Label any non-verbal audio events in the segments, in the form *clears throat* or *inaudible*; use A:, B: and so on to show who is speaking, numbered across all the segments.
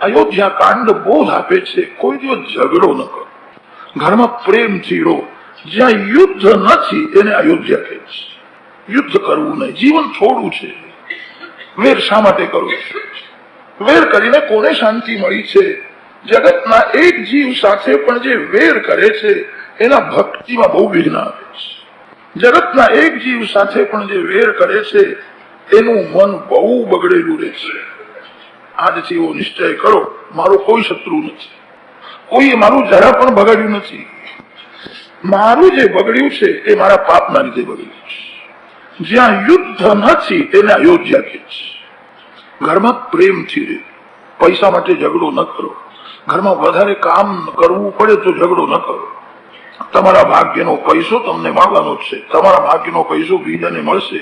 A: અયોધ્યા કાંડ બોધ આપે છે. કોઈ દિવસ ઝઘડો ન કરો. ઘરમાં પ્રેમથી રહો. જ્યાં યુદ્ધ નથી એને અયોધ્યા કહે છે. યુદ્ધ કરવું નહીં. જીવન થોડું છે. વેર શા માટે કરવું છે? વેર કરીને કોને શાંતિ મળી છે? જગતના એક જીવ સાથે પણ જે વેર કરે છે, એના ભક્તિમાં બહુ વિઘ્ન આવે છે. જગતના એક જીવ સાથે પણ જે વેર કરે છે, એનું મન બહુ બગડેલું રહે છે. આજથી એવો નિશ્ચય કરો, મારો કોઈ શત્રુ નથી. કોઈએ મારું જરા પણ બગાડ્યું નથી. મારું જે બગડ્યું છે, એ મારા પાપના લીધે બગડ્યું છે. જ્યાં યુદ્ધ નથી, તેને અયોધ્યા કે છે. ઘરમાં પ્રેમથી રહે. પૈસા માટે ઝઘડો ન કરો. ઘરમાં વધારે કામ કરવું પડે તો ઝઘડો ન કરો. તમારા ભાગ્યનો પૈસો તમને મળવાનો છે. તમારા ભાગ્યનો પૈસો બીજાને મળશે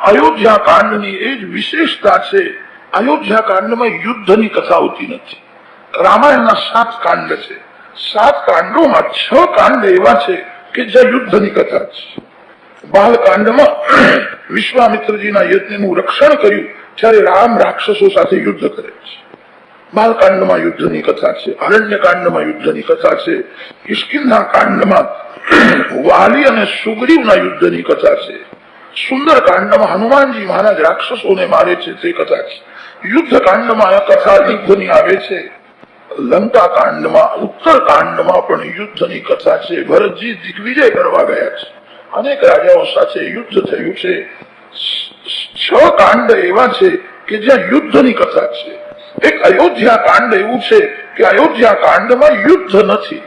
A: અયોધ્યા કાંડની એ જ વિશેષતા છે અયોધ્યા કાંડમાં યુદ્ધની કથા હોતી નથી. રામાયણના સાત કાંડ છે. સાત કાંડોમાં છ કાંડ એવા છે કે જ્યાં યુદ્ધની કથા છે. બાલકાંડમાં *clears throat* વિશ્વામિત્રજીના યજ્ઞનું રક્ષણ કર્યું ત્યારે રામ રાક્ષસો સાથે યુદ્ધ કરે છે. બાલકાંડમાં યુદ્ધની કથા છે અરણ્ય કાંડમાં યુદ્ધની કથા છે કિષ્કિંધા કાંડમાં *clears throat* વાલી અને સુગ્રીવના યુદ્ધની કથા છે. સુંદર કાંડમાં હનુમાનજી મહારાજ રાક્ષસોને મારે છે તે કથા છે યુદ્ધ કાંડમાં આ કથા યુદ્ધની આવે છે લંકા કાંડમાં ઉત્તર કાંડમાં પણ યુદ્ધની કથા છે ભરતજી દિગ્વિજય કરવા ગયા છે અનેક રાજાઓ સાથે યુદ્ધ થયું છે છ કાંડ એવા છે કે જ્યાં યુદ્ધની કથા છે એક અયોધ્યા કાંડ એવું છે કે અયોધ્યા કાંડમાં યુદ્ધ નથી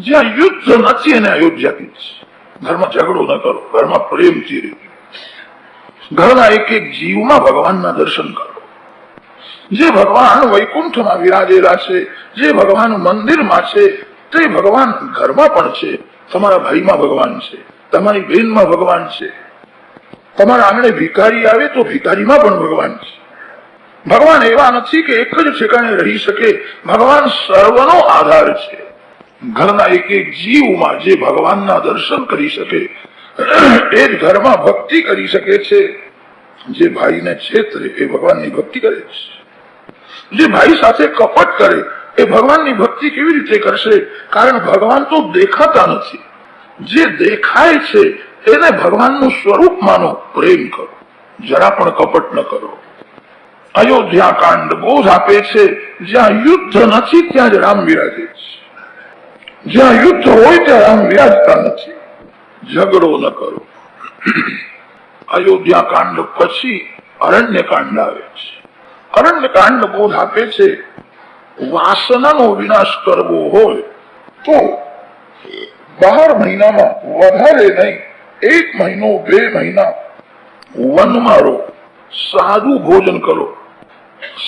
A: જ્યાં યુદ્ધ નથી એને અયોધ્યા કીધું ઘરમાં ઝઘડો ન કરો, ઘરમાં પ્રેમથી રહેજો ઘરના એક એક જીવમાં ભગવાનના દર્શન કરો. જે ભગવાન વૈકુંઠમાં વિરાજેલા છે, જે ભગવાન મંદિરમાં છે, તે ભગવાન ઘરમાં પણ છે. તમારા ભાઈમાં ભગવાન છે, તમારી બહેનમાં ભગવાન છે. તમારા આંગણે ભિખારી આવે તો ભિખારીમાં પણ ભગવાન છે. ભગવાન એવા નથી કે એક જ ઠેકાણે રહી શકે. ભગવાન સર્વનો આધાર છે. ઘરના એક એક જીવમાં જે ભગવાનના દર્શન કરી શકે, એ ઘરમાં ભક્તિ કરી શકે છે. જે ભાઈને છેતરે, એ ભગવાનની ભક્તિ કરે છે. જે ભાઈ સાથે કપટ કરે, એ ભગવાનની ભક્તિ કેવી રીતે કરશે? કારણ ભગવાન તો દેખાતા નથી. જે દેખાય છે, એને ભગવાનનું સ્વરૂપ માનો, પ્રેમ કરો. જરા પણ કપટ ન કરો. અયોધ્યા કાંડ બોધ આપે છે, જ્યાં યુદ્ધ નથી, ત્યાં જ રામ વિરાજે છે. જ્યાં યુદ્ધ હોય ત્યાં આમ વ્યાજતા નથી. ઝઘડો ન કરો. અયોધ્યા કાંડ પછી અરણ્ય કાંડ આવે છે. અરણ્ય કાંડ બોધ આપે છે, વાસનાનો વિનાશ કરવો હોય તો બાર મહિનામાં વધારે નહીં, એક મહિનો, બે મહિના વનમાં રહો, સાદું ભોજન કરો,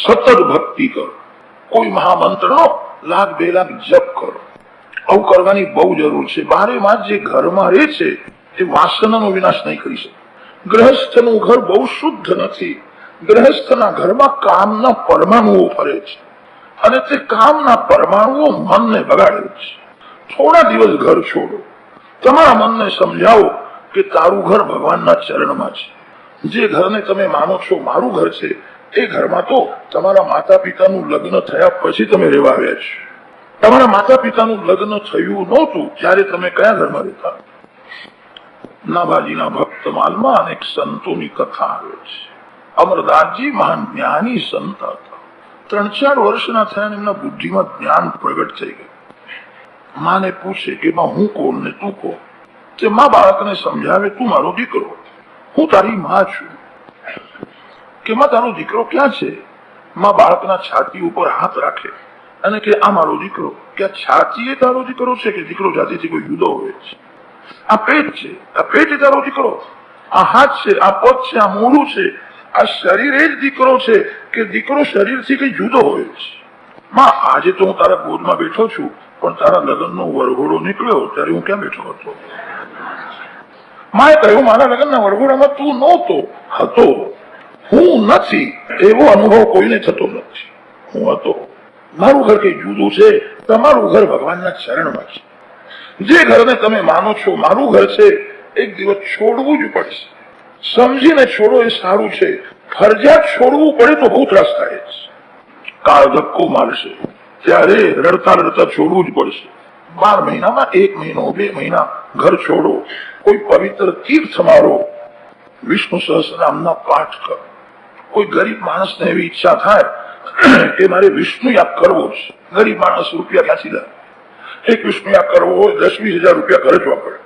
A: સતત ભક્તિ કરો, કોઈ મહામંત્રનો લાખ બે લાખ જપ કરો. આવું કરવાની બહુ જરૂર છે. બારે માસ જે ઘરમાં રહે છે, એ વાસનાનો વિનાશ નહીં કરી શકે. ગ્રહસ્થનું ઘર બહુ શુદ્ધ નથી. ગ્રહસ્થના ઘરમાં કામના પરમાણુઓ ફરે છે. અને તે કામના પરમાણુઓ મનને બગાડે છે. થોડા દિવસ ઘર છોડો. તમારા મનને સમજાવો કે તારું ઘર ભગવાનના ચરણમાં છે. જે ઘરને તમે માનો છો મારું ઘર છે, એ ઘરમાં તો તમારા માતા પિતાનું લગ્ન થયા પછી તમે રહેવા આવ્યા છો. તમારા માતા પિતાનું લગ્ન થયું નહોતું ત્યારે તમે કયા ઘરમાં રહેતા? નાભાજીના ભક્ત માલમાં અનેક સંતોની કથા આવે છે. અમરદાસજી મહાન જ્ઞાની સંત હતા. ત્રણ ચાર વર્ષના થયા એમના બુદ્ધિમાં જ્ઞાન પ્રગટ થઈ ગયું. માને પૂછે કે માં હું કોણ ને તું કોણ? તે મા બાળકને સમજાવે, તું મારો દીકરો. હું તારી માં છું. કે માં, તારો દીકરો ક્યાં છે? માં બાળકના છાતી ઉપર હાથ રાખે. અને કે આ મારો દીકરો, કે આ છાતીએ તારો દીકરો છે કે દીકરો જાતિથી કોઈ જુદો હોય છે? આ પેટ છે, આ પેટ એ તારો દીકરો? આ હાથ છે, આ પગ છે, આ મોઢું છે, આ શરીર એ જ દીકરો છે કે દીકરો શરીરથી કઈ જુદો હોય છે? માં, આજે તો હું તારા ગોદમાં બેઠો છું, પણ તારા લગ્નનો વરઘોડો નીકળ્યો, ત્યારે હું ક્યાં બેઠો હતો? માએ કહ્યું, મારા લગ્નના વરઘોડામાં તું નહોતો, હતો. હું નથી. એવો અનુભવ કોઈને થતો નથી. હું હતો. મારું ઘર કઈ જુદું છે? તમારું ઘર ભગવાનના ચરણમાં છે. જે ઘરને તમે માનો છો, મારું ઘર છે, એક દિવસ છોડવું જ પડશે. સમજીને છોડો એ સારું છે. ફરજિયાત છોડવું પડે તો બહુ ત્રાસ થાય છે કાળ ધક્કો મારશે. ત્યારે રડતા રડતા છોડવું જ પડશે. બાર મહિનામાં એક મહિનો, બે મહિના ઘર છોડો. કોઈ પવિત્ર તીર્થ મારો. વિષ્ણુ સહસ્રનામના પાઠ કરો. કોઈ ગરીબ માણસને એવી ઈચ્છા થાય કે મારે વિષ્ણુ યાદ કરવો છે. ગરીબ માણસ રૂપિયા ક્યાંથી એક વિષ્ણુ યાદ કરવો દસ વીસ હજાર રૂપિયા ખર્ચવા પડે.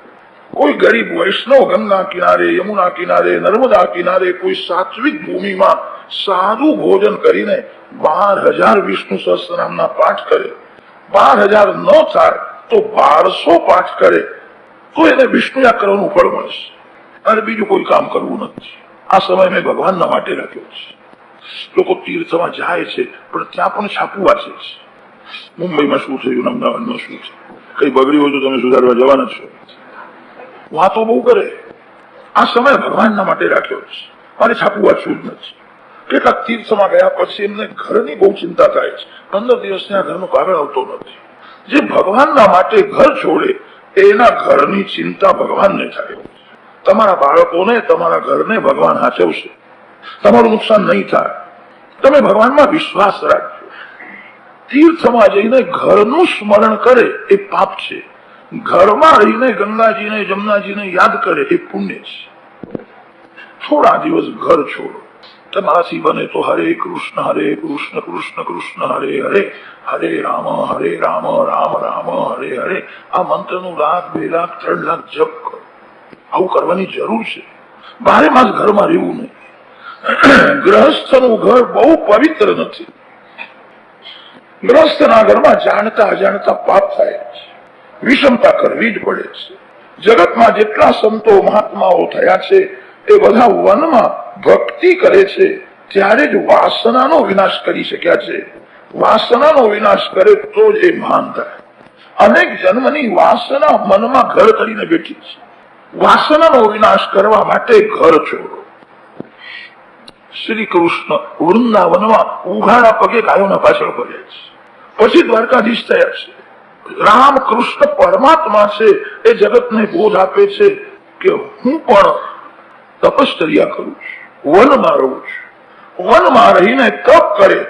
A: કોઈ ગરીબ વૈષ્ણવ ગંગા કિનારે, યમુના કિનારે, નર્મદા કિનારે, કોઈ સાત્વિક ભૂમિમાં સારું ભોજન કરીને બાર હજાર વિષ્ણુ સહસ્ત્રનામના પાઠ કરે. બાર હજાર ન થાય તો બારસો પાઠ કરે. તો એને વિષ્ણુ યાદ કરવાનું ફળ મળશે. અને બીજું કોઈ કામ કરવું નથી. આ સમય મેં ભગવાનના માટે રાખ્યો છે. લોકો તીર્થમાં જાય છે, પણ ત્યાં પણ છાપું વાંચે છે. મુંબઈમાં શું થયું, અમદાવાદમાં શું છે? કઈ બગડ્યું હોય તો તમે સુધારવા જવાના છો. વાતો બહુ કરે. આ સમય ભગવાનના માટે રાખ્યો છે. મારે છાપું વાંચવું જ નથી. કેટલાક તીર્થમાં ગયા પછી એમને ઘરની બહુ ચિંતા થાય છે. પંદર દિવસ ત્યાં ઘરનો કાગળ આવતો નથી. જે ભગવાનના માટે ઘર છોડે, એના ઘરની ચિંતા ભગવાનને થાય. તમારા બાળકોને, તમારા ઘરને ભગવાન હાચવશે. તમારું નુકસાન નહીં થાય. તમે ભગવાનમાં વિશ્વાસ રાખજો. તીર્થમાં જઈને ઘરનું સ્મરણ કરે એ પાપ છે. ઘરમાં રહીને ગંગાજીને, જમનાજીને યાદ કરે એ પુણ્ય છે. થોડા દિવસ ઘર છોડો. તમારાથી બને તો હરે કૃષ્ણ હરે કૃષ્ણ કૃષ્ણ કૃષ્ણ, હરે હરે હરે રામ હરે રામ રામ રામ, હરે હરે. આ મંત્રનું લાખ, બે લાખ, ત્રણ લાખ જપ કરો. આવું કરવાની જરૂર છે. બારે માસ ઘરમાં રહેવું નહીં. ગ્રહસ્થનું ઘર બહુ પવિત્ર નથી. ગ્રહસ્થના ઘરમાં જાણતા અજાણતા પાપ થાય વિષમતા કરવી જ પડે છે. જગતમાં જેટલા સંતો મહાત્માઓ થયા છે એ બધા વનમાં ભક્તિ કરે છે, ત્યારે જ વાસનાનો વિનાશ કરી શક્યા છે. વાસનાનો વિનાશ કરે તો જ એ મહાન થાય. અનેક જન્મની વાસના મનમાં ઘર કરીને બેઠી છે. વાસનાનો વિનાશ કરવા માટે ઘર છોડો. શ્રી કૃષ્ણ વૃંદાવનમાં ઉઘાડા પગે ગાયોના પાછળ પડ્યા છે. પછી દ્વારકાધીશ થયા છે. રામ કૃષ્ણ પરમાત્મા છે એ જગતને બોધ આપે છે કે હું પણ તપશ્ચર્યા કરું છું વનમાં રહું છું. વનમાં રહીને તપ કરે,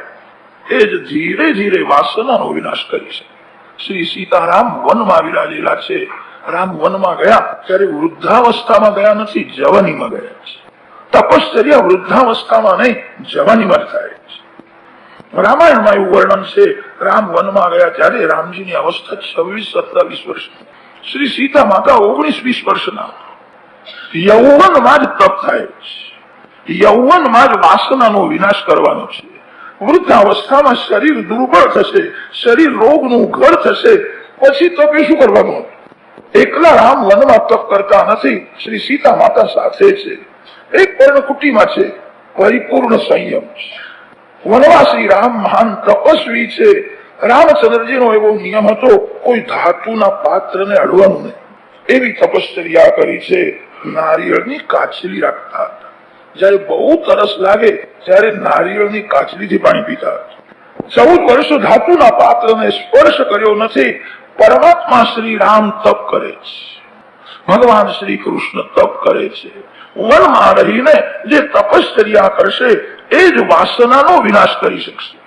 A: એ જ ધીરે ધીરે વાસનાનો વિનાશ કરી શકે. શ્રી સીતારામ વનમાં વિરાજેલા છે. રામ વનમાં ગયા, ત્યારે વૃદ્ધાવસ્થામાં ગયા નથી, જવાનીમાં ગયા છે. તપશ્ચર્યા વૃદ્ધાવસ્થામાં નહીં, જવાની જ થાય રામાયણમાં એવું વર્ણન છે, રામ વનમાં ગયા ત્યારે રામજીની અવસ્થા છવ્વીસ, સત્તાવીસ વર્ષ. શ્રી સીતા માતા ઓગણીસ, વીસ વર્ષના યૌવનમાં જ તપ થાય યૌવનમાં જ વાસનાનો વિનાશ કરવાનો છે. વૃદ્ધાવસ્થામાં શરીર દુર્બળ થશે, શરીર રોગનું ઘર થશે, પછી તપે શું કરવાનું? એકલા રામ વનમાં તપ કરતા નથી, શ્રી સીતા માતા સાથે છે. એક પર્ણકુટીમાં છે, પરિપૂર્ણ સંયમ છે. વનવાસી રામ મહાન તપસ્વી છે. રામચંદ્રજીનો એવો નિયમ હતો, કોઈ ધાતુના પાત્રને અડવાનું નહીં. એવી તપશ્ચર્યા કરી છે, નારિયેળની કાચલી રાખતા હતા. જયારે બહુ તરસ લાગે, ત્યારે નારિયેળની કાચલીથી પાણી પીતા હતા. ચૌદ વર્ષ ધાતુના પાત્રને સ્પર્શ કર્યો નથી, પરમાત્મા શ્રી રામ તપ કરે છે. ભગવાન શ્રી કૃષ્ણ તપ કરે છે. વનમાં રહીને જે તપશ્ચર્યા કરશે, એ જ વાસનાનો વિનાશ કરી શકશે.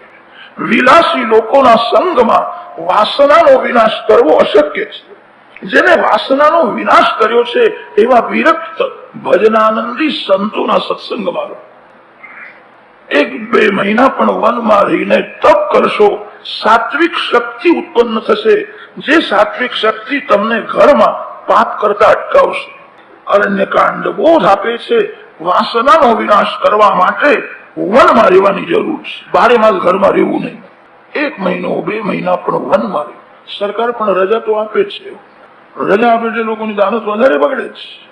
A: વિલાસી લોકોના સંગમાં વાસનાનો વિનાશ કરવો અશક્ય છે. જેને વાસનાનો વિનાશ કર્યો છે, એવા વિરક્ત ભજનાનંદી સંતોના સત્સંગમાં એક બે મહિના પણ વનમાં રહીને તપ કરશો, સાત્વિક શક્તિ ઉત્પન્ન થશે. જે સાત્વિક શક્તિ તમને ઘરમાં પાપ કરતા અટકાવશે. અરણ્ય કાંડ બોધ આપે છે. વાસનાનો વિનાશ કરવા માટે વનમાં રહેવાની જરૂર છે. બારે માસ ઘરમાં રહેવું નહીં. એક મહિનો, બે મહિના પણ વનમાં રહેવું સરકાર પણ રજા તો આપે છે. રજા આપે છે લોકોની દાનત વધારે બગડે છે.